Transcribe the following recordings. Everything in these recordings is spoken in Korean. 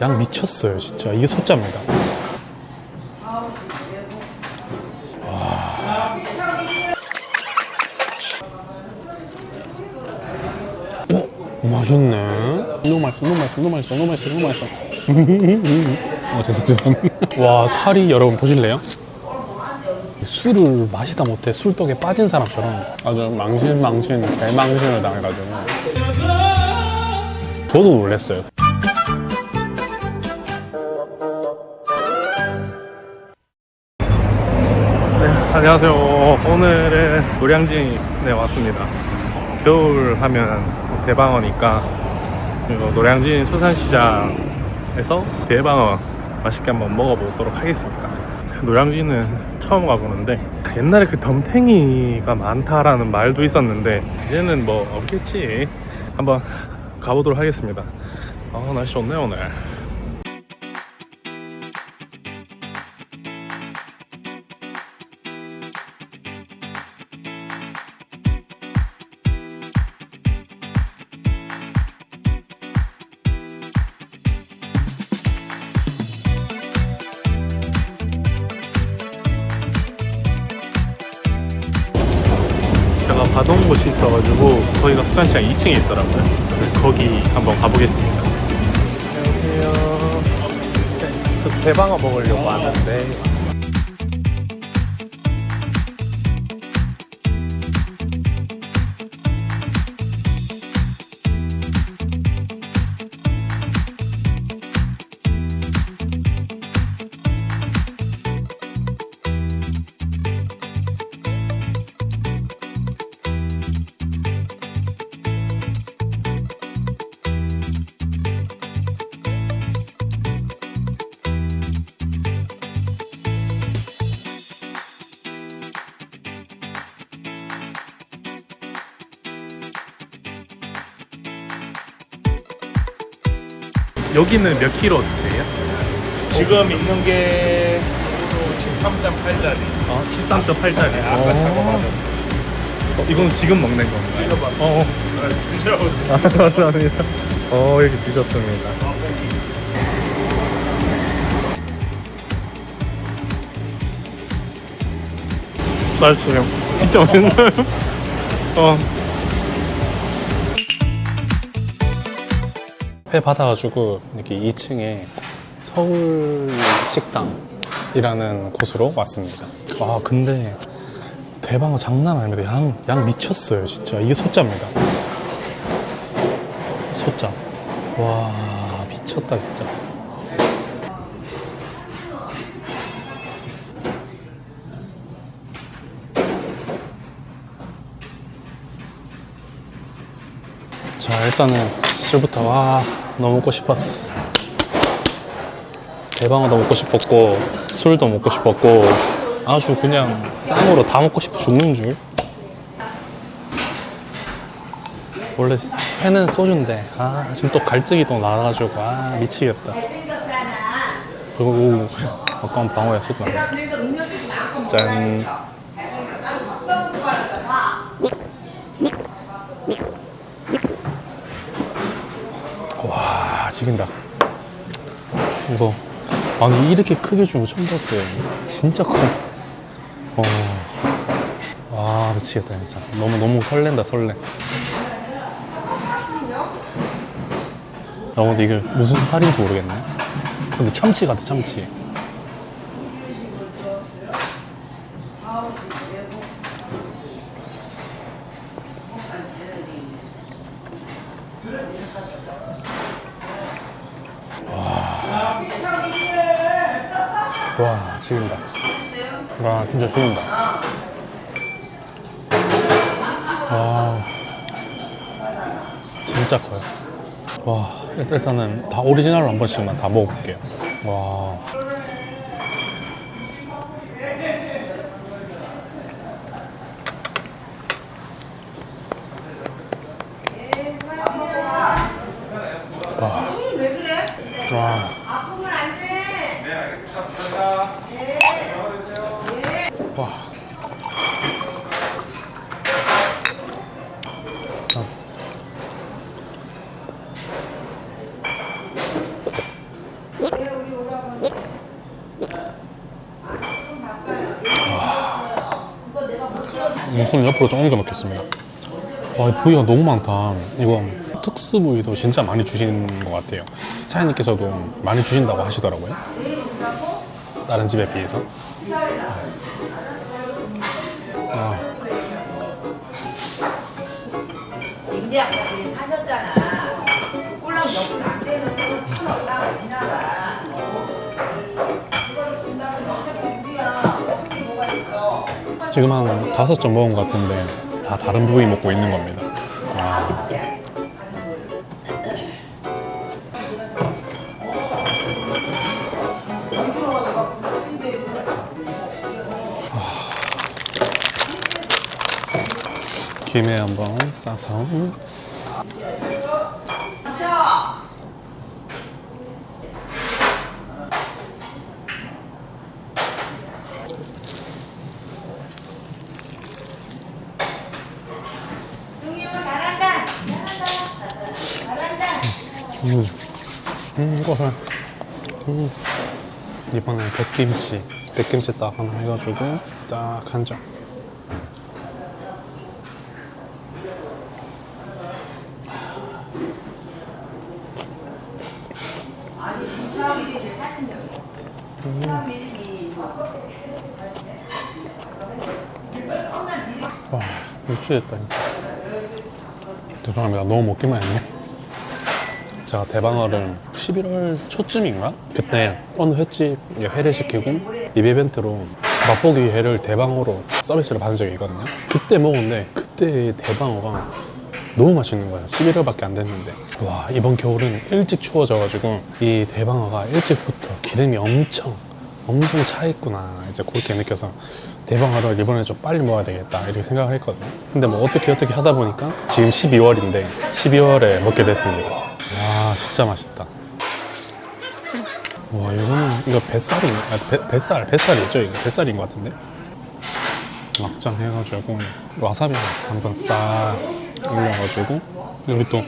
양 미쳤어요 진짜. 이게 소짜입니다. 와. 어? 맛있네. 너무 맛있어 너무 맛있어 너무 맛있어 너무 맛있어 너무 맛있어. 어 죄송 죄송. 와 살이 여러분 보실래요? 술을 마시다 못해 술독에 빠진 사람처럼. 아주 망신 망신 대망신을 당해가지고. 저도 놀랐어요 안녕하세요. 오늘은 노량진에 왔습니다. 겨울 하면 대방어니까 노량진 수산시장에서 대방어 맛있게 한번 먹어보도록 하겠습니다. 노량진은 처음 가보는데 옛날에 그 덤탱이가 많다라는 말도 있었는데 이제는 뭐 없겠지. 한번 가보도록 하겠습니다. 아 날씨 좋네요 오늘. 수산시장 2층에 있더라고요. 거기 한번 가보겠습니다. 안녕하세요. 그 대방어 먹으려고 왔는데 여기는 몇 킬로 쓰세요? 지금 있는 게 13.8짜리. 어, 13.8짜리. 아까 사고 가서 어, 이건 지금 먹는 건가요? 찍어봐. 어, 어. 드셔보세요. 아, 감사합니다. 어, 이렇게 드셨습니다. 맛있어요. 진짜 맛있나요? 어. 회 받아가지고 이렇게 2층에 서울 식당이라는 곳으로 왔습니다. 아 근데 대방어 장난 아닙니다. 양, 양 미쳤어요 진짜. 이게 소짜입니다. 소짜. 와 미쳤다 진짜. 자 일단은 술부터 와 너무 먹고 싶었어. 대방어도 먹고 싶었고 술도 먹고 싶었고 아주 그냥 쌈으로 다 먹고 싶어 죽는 줄. 원래 회는 소주인데 아 지금 또 갈증이 또 나가지고 아 미치겠다. 그리고 아까운 방어야 소주 나. 짠. 와 지긴다. 이거 아니 이렇게 크게 거 처음 봤어요. 진짜 커. 어. 와 미치겠다 진짜. 너무 너무 설렌다 설레. 아 근데 이게 무슨 살인지 모르겠네. 근데 참치 같아 참치. 와 지긴다. 와 진짜 지긴다. 와 진짜 커요. 와 일단- 일단은 다 오리지널로 한 번씩만 다 먹어볼게요. 와. 와. 와. 와. 아. 손 옆으로 좀 옮겨 놓겠습니다. 와, 부위가 너무 많다. 이거 특수 부위도 진짜 많이 주시는 것 같아요. 사장님께서도 많이 주신다고 하시더라고요. 다른 집에 비해서. 아, 하셨잖아. 꼴랑 안 되는 거 참았다가 지나가. 지금 한 다섯 점 먹은 것 같은데 다 다른 부위 먹고 있는 겁니다. 와. 김에 한번 싸서 형님은 잘한다. 잘한다. 잘한다. 음, 음, 고소해. 음. 이번에 백김치, 백김치 딱 하나 해가지고 딱한 점. 와, 미치겠다 진짜. 죄송합니다. 너무 먹기만 했네. 제가 대방어를 11월 초쯤인가? 그때 어느 횟집 회를 시키고 이베이벤트로 맛보기 회를 대방어로 서비스를 받은 적이 있거든요. 그때 먹었는데 그때 대방어가 너무 맛있는 거야. 11월밖에 안 됐는데. 와, 이번 겨울은 일찍 추워져가지고 이 대방어가 일찍부터 기름이 엄청 엄청 차 있구나. 이제 그렇게 느껴서 대방어를 이번에 좀 빨리 먹어야 되겠다. 이렇게 생각을 했거든요. 근데 뭐 어떻게 어떻게 하다 보니까 지금 12월인데 12월에 먹게 됐습니다. 와, 진짜 맛있다. 와, 이거는 이거 뱃살이 아, 배, 뱃살 뱃살이죠? 이거 뱃살인 것 같은데. 막장 해가지고 와사비 한번 싹 올려가지고 여기 또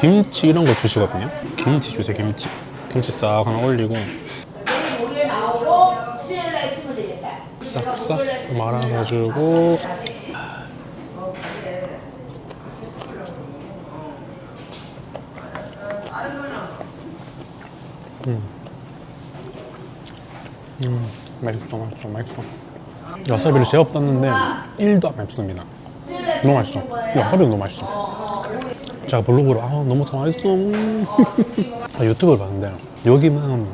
김치 이런 거 주시거든요. 김치 주세요, 김치. 김치 싹 하나 올리고. 싹싹 말아가지고 음, 맛있어, 맛있어, 맛있어. 와사비를 제법 떴는데 1도 안 맵습니다. 너무 맛있어. 이 와사비가 너무 맛있어. 제가 블로그로 아 너무 더 맛있어. 음. 아, 유튜브를 봤는데 여기만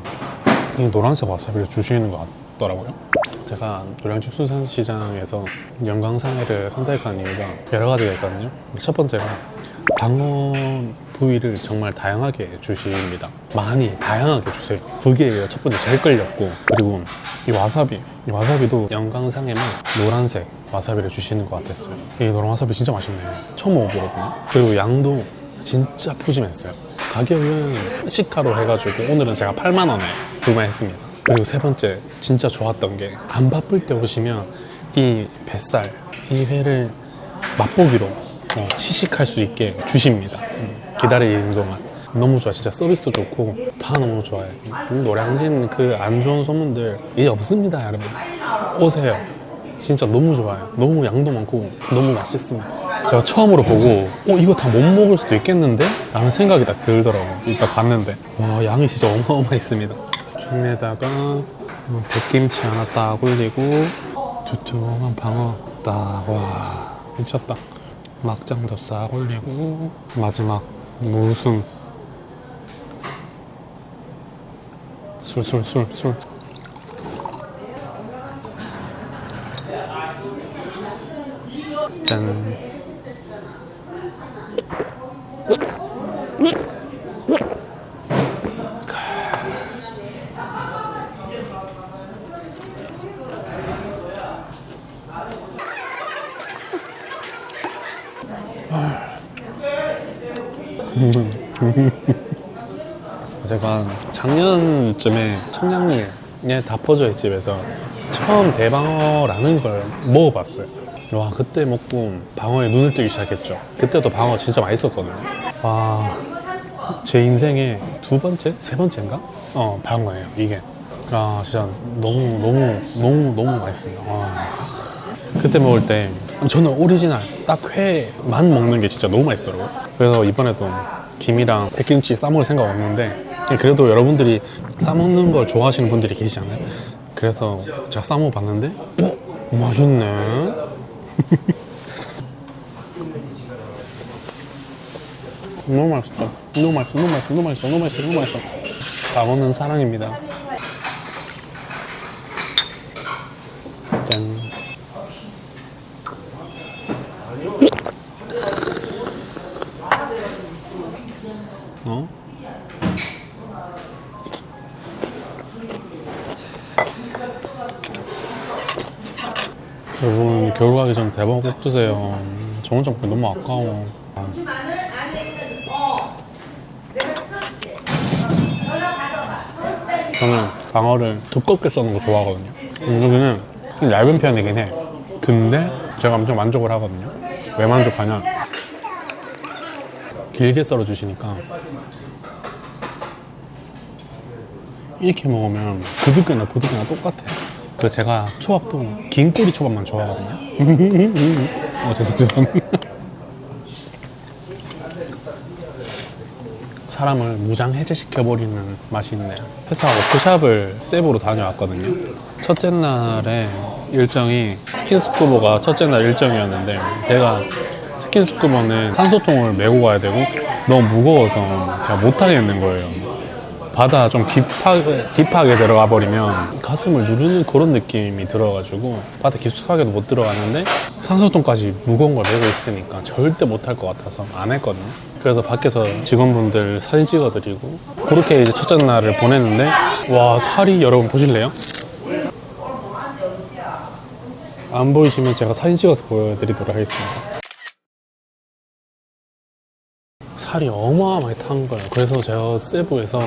이 노란색 와사비를 주시는 것 같더라고요. 제가 노량진 수산시장에서 영광상해를 선택한 이유가 여러 가지가 있거든요. 첫 번째가 방어 부위를 정말 다양하게 주십니다. 많이 다양하게 주세요. 그게 첫 번째 제일 끌렸고 그리고 이 와사비, 이 와사비도 영광상해만 노란색 와사비를 주시는 것 같았어요. 이 노란 와사비 진짜 맛있네. 처음 먹어보거든요. 그리고 양도 진짜 푸짐했어요. 가격은 시가로 해가지고 오늘은 제가 8만 원에 구매했습니다. 그리고 세 번째 진짜 좋았던 게 안 바쁠 때 오시면 이 뱃살, 이 회를 맛보기로 어, 시식할 수 있게 주십니다. 음, 기다리는 동안. 너무 좋아. 진짜 서비스도 좋고 다 너무 좋아요. 음, 노량진 그 안 좋은 소문들 이제 없습니다, 여러분. 오세요. 진짜 너무 좋아요. 너무 양도 많고 너무 맛있습니다. 제가 처음으로 보고 어 이거 다 못 먹을 수도 있겠는데? 라는 생각이 딱 들더라고요. 이따 봤는데 와 양이 진짜 어마어마했습니다. 김에다가 어, 백김치 하나 딱 올리고 두툼한 방어 딱와 미쳤다. 막장도 싹 올리고 마지막 무슨 술 술 술 술. 짠. 제가 작년쯤에 청량리에 다퍼저의 집에서 처음 대방어라는 걸 먹어봤어요. 와 그때 먹고 방어에 눈을 뜨기 시작했죠. 그때도 방어 진짜 맛있었거든요. 와 제 인생의 두 번째, 세 번째인가? 어 방어예요 이게. 아 진짜 너무 너무 너무 너무 맛있습니다. 와. 그때 먹을 때 저는 오리지널 딱 회만 먹는 게 진짜 너무 맛있더라고요. 그래서 이번에도 김이랑 백김치 싸먹을 생각 없는데 그래도 여러분들이 싸먹는 걸 좋아하시는 분들이 계시잖아요. 그래서 제가 싸먹어 봤는데 어? 맛있네. 너무 맛있다. 너무 맛있어. 너무 맛있어. 너무 맛있어. 너무 맛있어. 너무 맛있어. 다 먹는 사랑입니다. 짠. 어? 여러분 겨울 가기 전에 대박 꼭 드세요. 저 혼자 먹기 너무 아까워. 저는 방어를 두껍게 써는 거 좋아하거든요. 여기는 좀 얇은 편이긴 해. 근데 제가 엄청 만족을 하거든요. 왜 만족하냐? 길게 썰어 주시니까 이렇게 먹으면 그득이나 부득이나 똑같아요. 그래서 제가 초밥도 긴 꼬리 초밥만 좋아하거든요. 어, 죄송, 죄송. 사람을 무장 해제시켜 버리는 맛이 있네요. 회사 워크샵을 세부로 다녀왔거든요. 첫째 날에 일정이 스킨스쿠버가 첫째 날 일정이었는데 제가 스킨스쿠버는 산소통을 메고 가야 되고 너무 무거워서 제가 못 하겠는 거예요. 바다 좀 딥하게, 딥하게 들어가 버리면 가슴을 누르는 그런 느낌이 들어가지고 바다 깊숙하게도 못 들어가는데 산소통까지 무거운 걸 메고 있으니까 절대 못 할 것 같아서 안 했거든요. 그래서 밖에서 직원분들 사진 찍어드리고 그렇게 이제 첫째 날을 보냈는데 와 살이 여러분 보실래요? 안 보이시면 제가 사진 찍어서 보여드리도록 하겠습니다. 살이 어마어마하게 탄 거예요. 그래서 제가 세부에서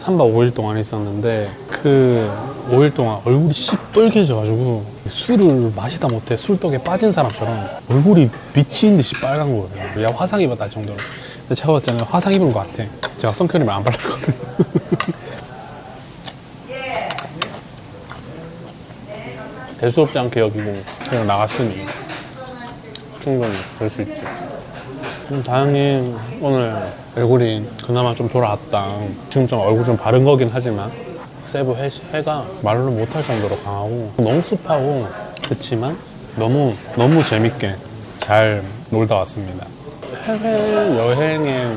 3박 5일 동안 있었는데 그 5일 동안 얼굴이 시뻘개져가지고 술을 마시다 못해 술떡에 빠진 사람처럼 얼굴이 미친 듯이 빨간 거예요. 야 화상 입었다 할 정도로. 근데 제가 봤을 때는 화상 입은 것 같아. 제가 선크림을 안 발랐거든요. 대수롭지 않게 여기고 그냥 나갔으니 충분히 될 수 있지. 음, 다행히 오늘 얼굴이 그나마 좀 돌아왔다. 지금 좀 얼굴 좀 바른 거긴 하지만 세부 해, 해가 말로 못할 정도로 강하고 너무 습하고 그렇지만 너무 너무 재밌게 잘 놀다 왔습니다. 해외 여행의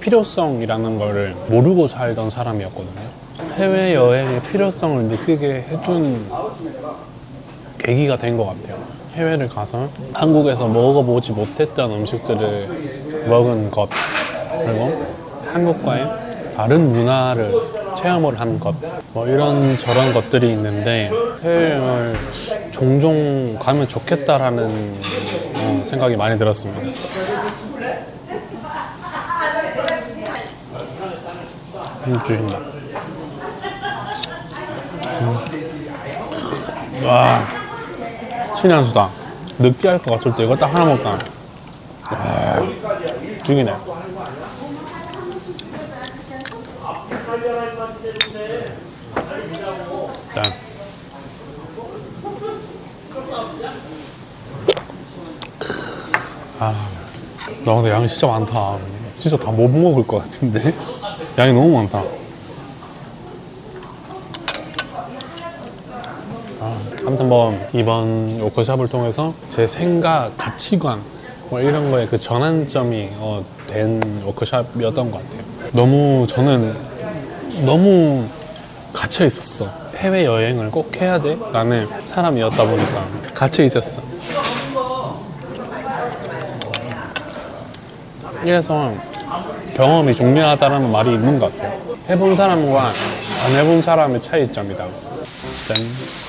필요성이라는 거를 모르고 살던 사람이었거든요. 해외 여행의 필요성을 느끼게 해준 계기가 된 것 같아요. 해외를 가서 한국에서 먹어보지 못했던 음식들을 먹은 것 그리고 한국과의 다른 문화를 체험을 한 것, 뭐 이런 저런 것들이 있는데 해외여행을 종종 가면 좋겠다라는 어, 생각이 많이 들었습니다. 음, 주인다. 음. 와. 신의 한 수다. 느끼할 것 같을 때 이거 딱 하나 먹다. 와, 죽이네. 짠. 아, 나 근데 양이 진짜 많다. 진짜 다 못 먹을 것 같은데? 양이 너무 많다. 아무튼 뭐 이번 워크샵을 통해서 제 생각, 가치관 뭐 이런 거에 그 전환점이 어, 된 워크샵이었던 것 같아요. 너무 저는 너무 갇혀 있었어. 해외 여행을 꼭 해야 돼? 라는 사람이었다 보니까 갇혀 있었어. 이래서 경험이 중요하다는 말이 있는 것 같아요. 해본 사람과 안 해본 사람의 차이점이다. 짠.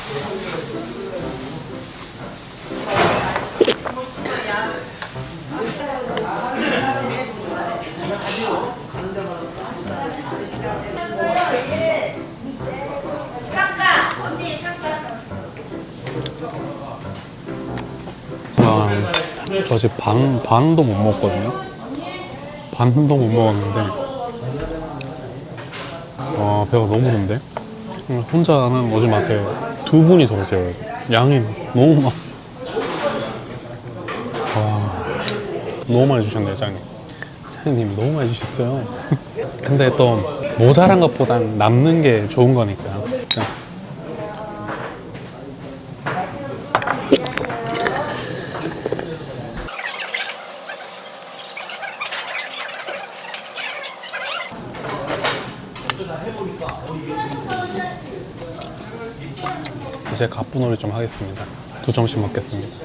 먹었지만 반, 반도 못 먹었거든요. 반도 못 먹었는데 아 배가 너무 부른데 음, 혼자는 오지 마세요. 두 분이서 오세요. 양이 너무 많아. 너무 많이 주셨네요 장님. 사장님 너무 많이 주셨어요. 근데 또 모자란 것보단 남는 게 좋은 거니까. 이제 갑분놀이 좀 하겠습니다. 두 점씩 먹겠습니다.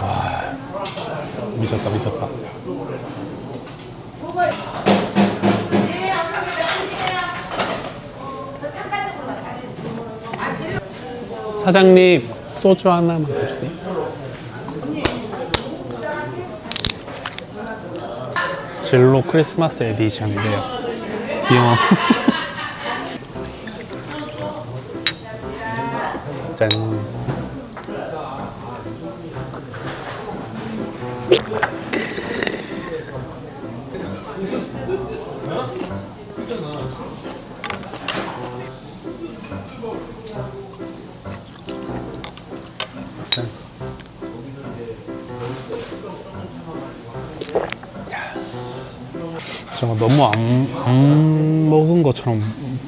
와, 미쳤다, 미쳤다. 사장님, 소주 하나만 더 주세요. 진로 크리스마스 에디션인데요. 귀여워. 제가 너무 안, 안 먹은 것처럼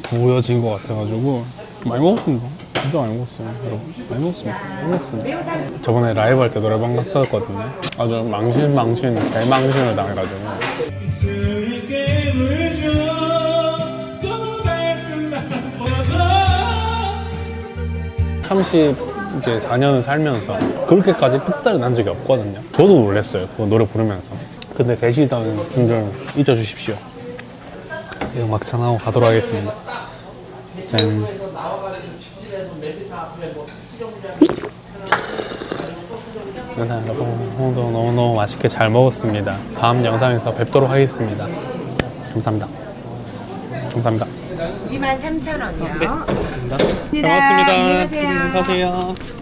보여진 것 같아가지고 많이 먹었습니다. 진짜 많이 먹었어요, 여러분. 많이 먹었습니다. 많이 먹었습니다. 저번에 라이브 할 때 노래방 갔었거든요. 아주 망신, 망신, 대망신을 당해가지고. 삼십 이제 4년을 살면서 그렇게까지 픽살이 난 적이 없거든요. 저도 놀랐어요. 그 노래 부르면서. 근데 계시던 분들 잊어주십시오. 이거 막창하고 가도록 하겠습니다. 짠. 여러분 오늘도 너무너무 맛있게 잘 먹었습니다. 다음 영상에서 뵙도록 하겠습니다. 감사합니다. 감사합니다. 23,000원이요. 네, 감사합니다. 잘 안녕히 먹었습니다. 가세요. 안녕히 가세요.